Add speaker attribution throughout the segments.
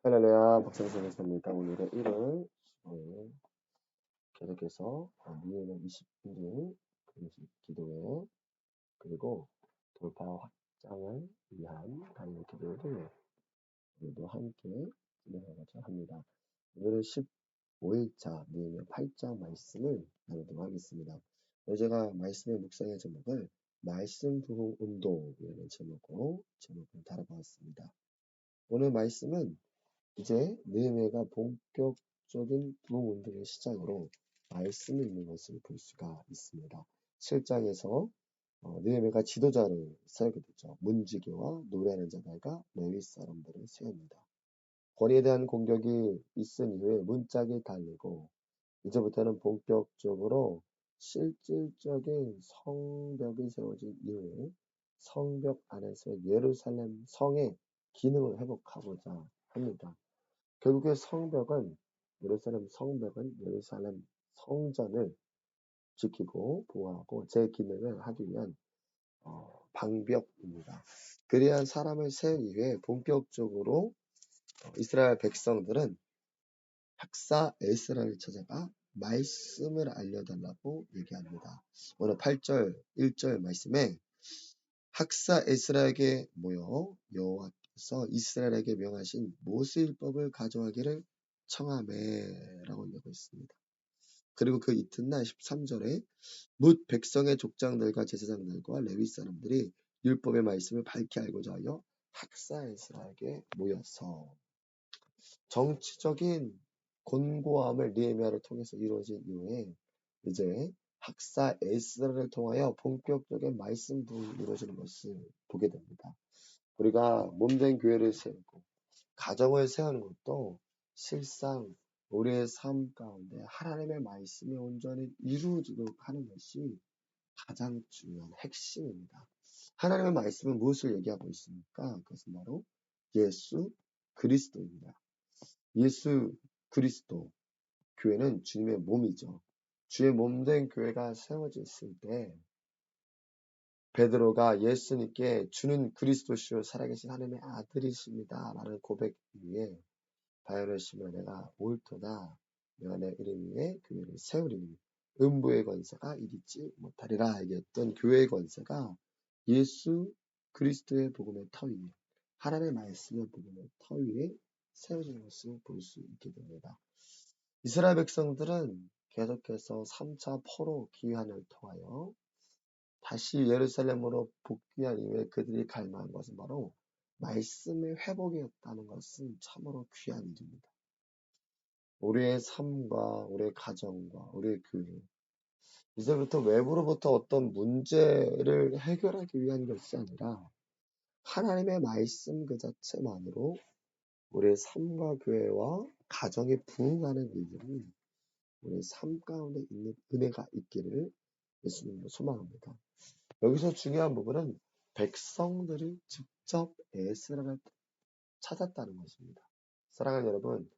Speaker 1: 할렐루야, 박성수 목사입니다. 오늘은 1월 15일 계속해서 미래는 20일 기도회 그리고 돌파 확장을 위한 다니엘 기도회를 오늘도 함께 진행하고자 합니다. 오늘은 15일차 미래 8장 말씀을 나누도록 하겠습니다. 제가 말씀의 묵상의 제목을 말씀 부흥 운동이라는 제목으로 제목을 달아보았습니다. 오늘 말씀은 이제 느헤미야가 본격적인 부흥 운동의 시작으로 말씀이 있는 것을 볼 수가 있습니다. 7장에서 어, 느헤미야가 지도자를 세우게 되죠. 문지기와 노래하는 자들과 레위 사람들을 세웁니다. 거리에 대한 공격이 있은 이후에 문짝이 달리고 이제부터는 본격적으로 실질적인 성벽이 세워진 이후에 성벽 안에서 예루살렘 성의 기능을 회복하고자 합니다. 결국에 성벽은 예루살렘 성벽은 예루살렘 성전을 지키고 보호하고 제 기능을 하기 위한 어, 방벽입니다. 그리한 사람을 세운 이후에 본격적으로 어, 이스라엘 백성들은 학사 에스라를 찾아가 말씀을 알려달라고 얘기합니다. 오늘 8절 1절 말씀에 학사 에스라에게 모여 여호와께 서 이스라엘에게 명하신 모세 율법을 가져가기를 청함에라고 얘기하고 있습니다. 그리고 그 이튿날 13절에 뭇 백성의 족장들과 제사장들과 레위 사람들이 율법의 말씀을 밝히 알고자 하여 학사 에스라에게 모여서 정치적인 곤고함을 니에미아를 통해서 이루어진 이후에 이제 학사 에스라를 통하여 본격적인 말씀 부흥이 이루어지는 것을 보게 됩니다. 우리가 몸된 교회를 세우고 가정을 세우는 것도 실상 우리의 삶 가운데 하나님의 말씀이 온전히 이루어지도록 하는 것이 가장 중요한 핵심입니다. 하나님의 말씀은 무엇을 얘기하고 있습니까? 그것은 바로 예수 그리스도입니다. 예수 그리스도 교회는 주님의 몸이죠. 주의 몸된 교회가 세워졌을 때 베드로가 예수님께 주는 그리스도시요 살아계신 하나님의 아들이십니다. 라는 고백 위에 바이올렛이며 내가 옳도다. 내가 내 이름 위에 교회를 세우리니 음부의 권세가 이기지 못하리라 얘기했던 교회의 권세가 예수 그리스도의 복음의 터 위에 하나님의 말씀의 복음의 터 위에 세워지는 것을 볼 수 있게 됩니다. 이스라엘 백성들은 계속해서 3차 포로 기한을 통하여 다시 예루살렘으로 복귀한 이후에 그들이 갈망한 것은 바로 말씀의 회복이었다는 것은 참으로 귀한 일입니다. 우리의 삶과 우리의 가정과 우리의 교회 이제부터 외부로부터 어떤 문제를 해결하기 위한 것이 아니라 하나님의 말씀 그 자체만으로 우리의 삶과 교회와 가정에 부응하는 일들이 우리의 삶 가운데 있는 은혜가 있기를 예수님으로 소망합니다. 여기서 중요한 부분은 백성들이 직접 에스라를 찾았다는 것입니다. 사랑하는 여러분,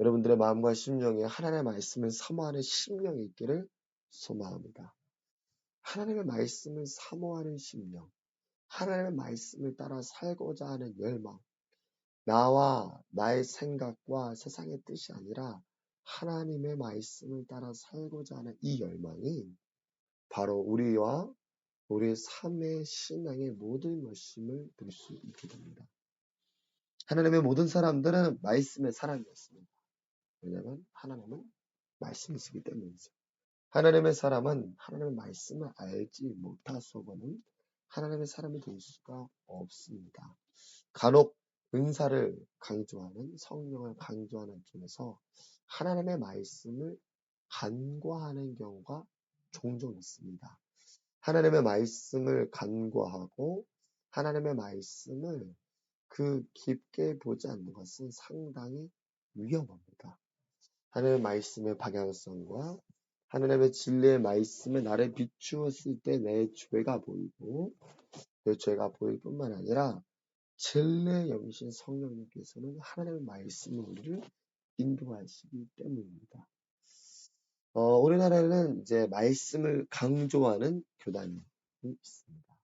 Speaker 1: 여러분들의 마음과 심령에 하나님의 말씀을 사모하는 심령이 있기를 소망합니다. 하나님의 말씀을 사모하는 심령, 하나님의 말씀을 따라 살고자 하는 열망, 나와 나의 생각과 세상의 뜻이 아니라 하나님의 말씀을 따라 살고자 하는 이 열망이 바로 우리와 우리의 삶의 신앙의 모든 열심을 볼 수 있게 됩니다. 하나님의 모든 사람들은 말씀의 사람이었습니다. 왜냐하면 하나님은 말씀이시기 때문이죠. 하나님의 사람은 하나님의 말씀을 알지 못하서는 하나님의 사람이 될 수가 없습니다. 간혹 은사를 강조하는 성령을 강조하는 쪽에서 하나님의 말씀을 간과하는 경우가 종종 있습니다. 하나님의 말씀을 간과하고 하나님의 말씀을 그 깊게 보지 않는 것은 상당히 위험합니다. 하나님의 말씀의 방향성과 하나님의 진리의 말씀에 나를 비추었을 때 내 죄가 보이고 내 죄가 보일 뿐만 아니라 진리의 영신 성령님께서는 하나님의 말씀을 우리를 인도하시기 때문입니다. 어, 우리나라에는 이제 말씀을 강조하는 교단이 있습니다.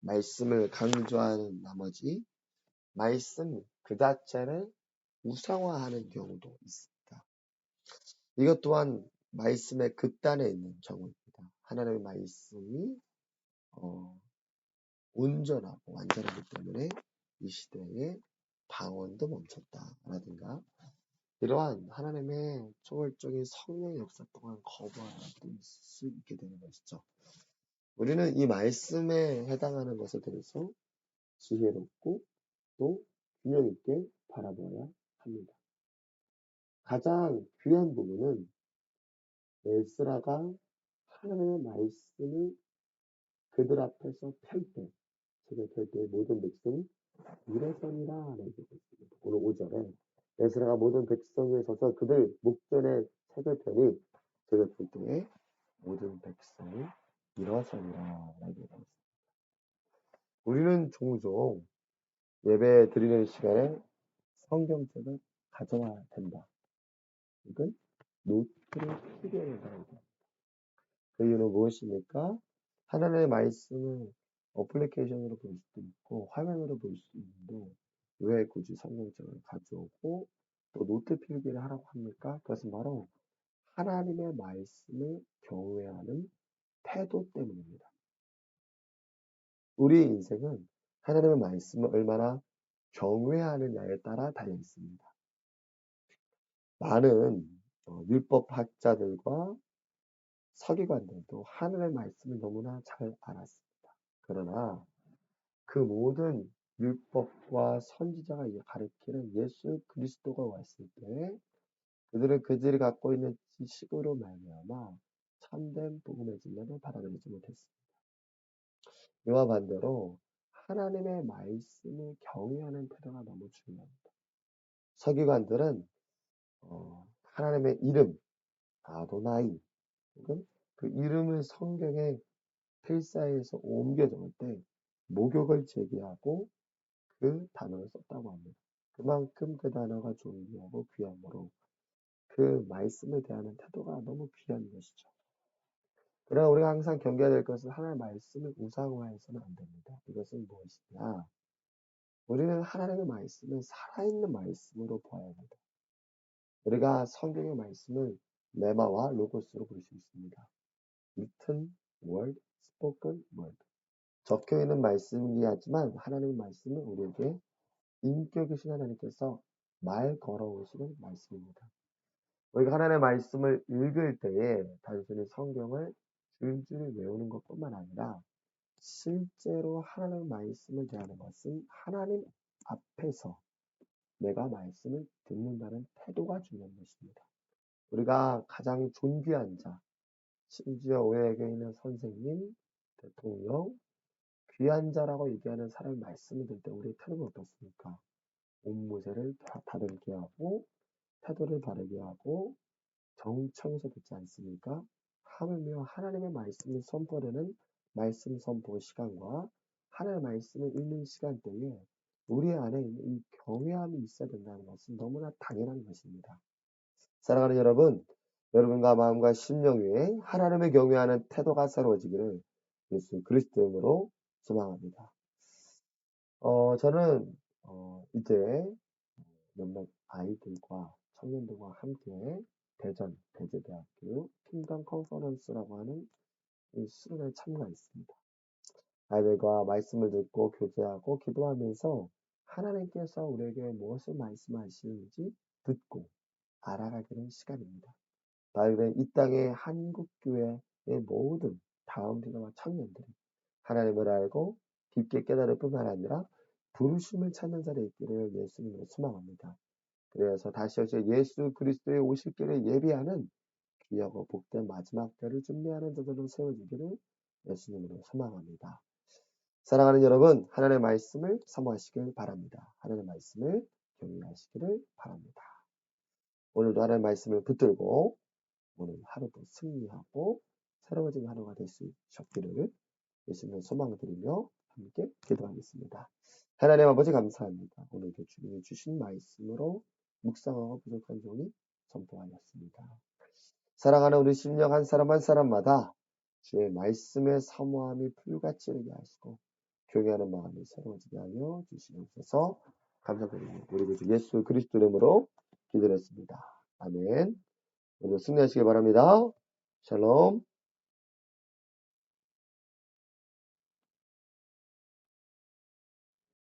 Speaker 1: 말씀을 강조하는 나머지 말씀 그 자체를 우상화하는 경우도 있습니다. 이것 또한 말씀의 극단에 있는 경우입니다. 하나님의 말씀이 어, 온전하고 완전하기 때문에 이 시대에 방언도 멈췄다라든가 이러한 하나님의 초월적인 성령의 역사 동안 거부할 수 있게 되는 것이죠. 우리는 이 말씀에 해당하는 것에 대해서 지혜롭고 또 균형 있게 바라보아야 합니다. 가장 귀한 부분은 에스라가 하나님의 말씀을 그들 앞에서 펼 때, 책을 펼때 모든 백성이 일어서니라 라고 있습니다. 오늘 5절에 에스라가 모든 백성에 서서 그들 목전에 책을 펴니 책을 펼 때에 모든 백성이 있습니다. 우리는 종종 예배 드리는 시간에 성경책을 가져와야 된다. 이건 노트를 필요해 된다. 그 이유는 무엇입니까? 하나님의 말씀을 어플리케이션으로 볼 수도 있고 화면으로 볼 수 있는데 왜 굳이 성경책을 가져오고 또 노트 필기를 하라고 합니까? 그것은 바로 하나님의 말씀을 경외하는 태도 때문입니다. 우리 인생은 하나님의 말씀을 얼마나 경외하느냐에 따라 달려 있습니다. 많은 어, 율법학자들과 서기관들도 하늘의 말씀을 너무나 잘 알았습니다. 그러나 그 모든 율법과 선지자가 가르치는 예수 그리스도가 왔을 때 그들은 그들이 갖고 있는 지식으로 말미암아 참된 복음의 진리를 받아들이지 못했습니다. 이와 반대로 하나님의 말씀을 경외하는 태도가 너무 중요합니다. 서기관들은 어, 하나님의 이름 아도나이 혹은 그 이름을 성경에 필사에서 옮겨 적을 때 목욕을 제기하고 그 단어를 썼다고 합니다. 그만큼 그 단어가 존귀하고 귀함으로 그 말씀을 대하는 태도가 너무 귀한 것이죠. 그러나 우리가 항상 경계해야 될 것은 하나님의 말씀을 우상화해서는 안 됩니다. 이것은 무엇이냐? 우리는 하나님의 말씀을 살아있는 말씀으로 보아야 합니다. 우리가 성경의 말씀을 레마와 로고스로 볼 수 있습니다. written word, spoken word. 적혀 있는 말씀이긴 하지만 하나님의 말씀은 우리에게 인격이신 하나님께서 말 걸어오시는 말씀입니다. 우리가 하나님의 말씀을 읽을 때에 단순히 성경을 줄줄 외우는 것뿐만 아니라 실제로 하나님의 말씀을 대하는 것은 하나님 앞에서 내가 말씀을 듣는다는 태도가 중요한 것입니다. 우리가 가장 존귀한 자, 심지어 우리에게 있는 선생님, 대통령, 귀한 자라고 얘기하는 사람의 말씀을 들 때 우리의 태도는 어떻습니까? 옷무새를 다르게 하고 태도를 바르게 하고 정청에서 듣지 않습니까? 하물며 하나님의 말씀을 선포되는 말씀 선포 시간과 하나님의 말씀을 읽는 시간대에 우리 안에 있는 이 경외함이 있어야 된다는 것은 너무나 당연한 것입니다. 사랑하는 여러분, 여러분과 마음과 심령 위에 하나님의 경외하는 태도가 새로워지기를 예수 그리스도 이름으로 소망합니다. 어, 저는 어, 이제 몇몇 아이들과 청년들과 함께 대전 대제대학교 킹덤 컨퍼런스라고 하는 이 수련에 참가했습니다. 아이들과 말씀을 듣고 교제하고 기도하면서 하나님께서 우리에게 무엇을 말씀하시는지 듣고 알아가기는 시간입니다. 바로 이 땅의 한국교회의 모든 다음 세대와 청년들이 하나님을 알고 깊게 깨달을 뿐만 아니라 부르심을 찾는 자리에 있기를 예수님으로 소망합니다. 그래서 다시 어제 예수 그리스도의 오실 길을 예비하는 귀하고 복된 마지막 때를 준비하는 자들로 세워지기를 예수님으로 소망합니다. 사랑하는 여러분, 하나님의 말씀을 사모하시길 바랍니다. 하나님의 말씀을 경외하시기를 바랍니다. 오늘도 하나님의 말씀을 붙들고 오늘 하루도 승리하고 새로워진 하루가 될 수 있기를 예수님의 소망을 드리며 함께 기도하겠습니다. 하나님 아버지 감사합니다. 오늘도 주님이 주신 말씀으로 묵상하고 부족한 종이 선포하였습니다. 사랑하는 우리 심령 한 사람 한 사람마다 주의 말씀의 사모함이 불같이 이르게 하시고 교회하는 마음이 새로워지게 하여 주시옵소서 감사드립니다. 우리 그 예수 그리스도 이름으로 기도했습니다. 아멘. 오늘 승리하시기 바랍니다. 샬롬.